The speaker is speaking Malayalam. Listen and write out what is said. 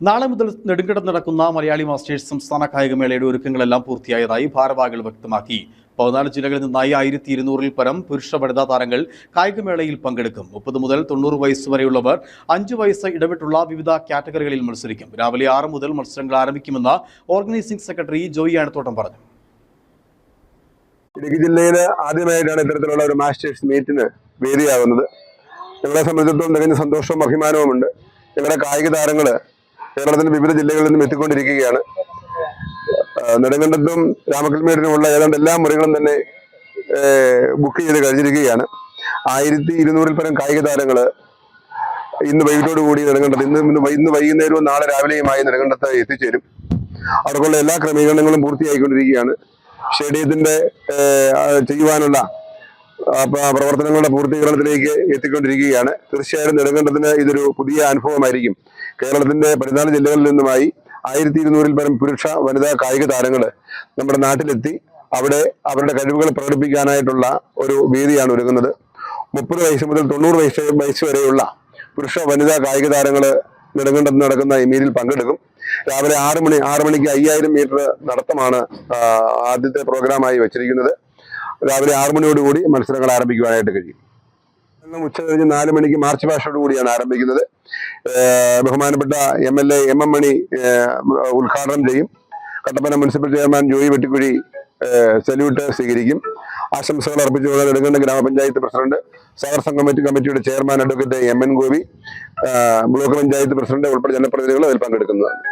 നാളെ മുതൽ നെടുങ്കടം നടക്കുന്ന മലയാളി മാസ്റ്റേഴ്സ് സംസ്ഥാന കായികമേളയുടെ ഒരുക്കങ്ങളെല്ലാം പൂർത്തിയായതായി ഭാരവാഹികൾ വ്യക്തമാക്കി. പതിനാല് ജില്ലകളിൽ നിന്നായി ആയിരത്തി ഇരുന്നൂറിൽ പരം പുരുഷ വനിതാ താരങ്ങൾ കായികമേളയിൽ പങ്കെടുക്കും. മുപ്പത് മുതൽ തൊണ്ണൂറ് വയസ്സ് വരെയുള്ളവർ അഞ്ച് വയസ്സ് ഇടവിട്ടുള്ള വിവിധ കാറ്റഗറികളിൽ മത്സരിക്കും. രാവിലെ ആറ് മുതൽ മത്സരങ്ങൾ ആരംഭിക്കുമെന്ന് ഓർഗനൈസിംഗ് സെക്രട്ടറി ജോയി ആണത്തോട്ടം പറഞ്ഞു. ഇടുക്കി ജില്ലയിൽ ആദ്യമായിട്ടാണ് ഇത്തരത്തിലുള്ള ഒരു മാസ്റ്റേഴ്സ് മീറ്റിന് വേദിയാകുന്നത് ഞങ്ങളെ സംബന്ധിച്ചിടത്തോളം തികഞ്ഞ സന്തോഷവും അഭിമാനവുമുണ്ട്. ഞങ്ങളുടെ കായിക താരങ്ങൾ കേരളത്തിന്റെ വിവിധ ജില്ലകളിൽ നിന്നും എത്തിക്കൊണ്ടിരിക്കുകയാണ്. നെടുങ്കണ്ടത്തും രാമക്കൽമേടിനുമുള്ള ഏതാണ്ട് എല്ലാ മുറികളും തന്നെ ബുക്ക് ചെയ്ത് കഴിഞ്ഞിരിക്കുകയാണ്. ആയിരത്തി ഇരുന്നൂറിൽ പരം കായിക താരങ്ങൾ ഇന്ന് വൈകിട്ടോട് കൂടി നെടുങ്കണ്ടത്ത് ഇന്ന് ഇന്ന് വൈകുന്നേരവും നാളെ രാവിലെയുമായി നെടുങ്കണ്ടത്ത് എത്തിച്ചേരും. അവർക്കുള്ള എല്ലാ ക്രമീകരണങ്ങളും പൂർത്തിയായിക്കൊണ്ടിരിക്കുകയാണ്. സ്റ്റേഡിയത്തിന്റെ ചെയ്യുവാനുള്ള പ്രവർത്തനങ്ങളുടെ പൂർത്തീകരണത്തിലേക്ക് എത്തിക്കൊണ്ടിരിക്കുകയാണ്. തീർച്ചയായും നെടുങ്കണ്ടത്തിന് ഇതൊരു പുതിയ അനുഭവമായിരിക്കും. കേരളത്തിന്റെ പതിനാല് ജില്ലകളിൽ നിന്നുമായി ആയിരത്തി ഇരുന്നൂറിൽ പരം പുരുഷ വനിതാ കായിക താരങ്ങൾ നമ്മുടെ നാട്ടിലെത്തി. അവിടെ അവരുടെ കഴിവുകൾ പ്രകടിപ്പിക്കാനായിട്ടുള്ള ഒരു വേദിയാണ് ഒരുങ്ങുന്നത്. മുപ്പത് വയസ്സ് മുതൽ തൊണ്ണൂറ് വയസ്സ് വയസ്സ് വരെയുള്ള പുരുഷ വനിതാ കായിക താരങ്ങൾ നെടുങ്കണ്ടത്ത് നടക്കുന്ന ഈ മീറ്റിൽ പങ്കെടുക്കും. രാവിലെ ആറ് മണി ആറ് മണിക്ക് അയ്യായിരം മീറ്റർ നടത്തമാണ് ആദ്യത്തെ പ്രോഗ്രാമായി വെച്ചിരിക്കുന്നത്. രാവിലെ ആറു മണിയോടുകൂടി മത്സരങ്ങൾ ആരംഭിക്കുവാനായിട്ട് കഴിയും. ഉച്ച കഴിഞ്ഞ് നാല് മണിക്ക് മാർച്ച് പാഷോട് കൂടിയാണ് ആരംഭിക്കുന്നത്. ബഹുമാനപ്പെട്ട M L A M M Mani ഉദ്ഘാടനം ചെയ്യും. Kattappana municipal chairman Joy Vettikuzhy salute സ്വീകരിക്കും. ആശംസകൾ അർപ്പിച്ചുകൊണ്ട് എടുക്കേണ്ട ഗ്രാമപഞ്ചായത്ത് പ്രസിഡന്റ് സഹകരണ കമ്മിറ്റി കമ്മിറ്റിയുടെ chairman advocate M N Gopi block panchayat president ഉൾപ്പെടെ ജനപ്രതിനിധികൾ അതിൽ പങ്കെടുക്കുന്നതാണ്.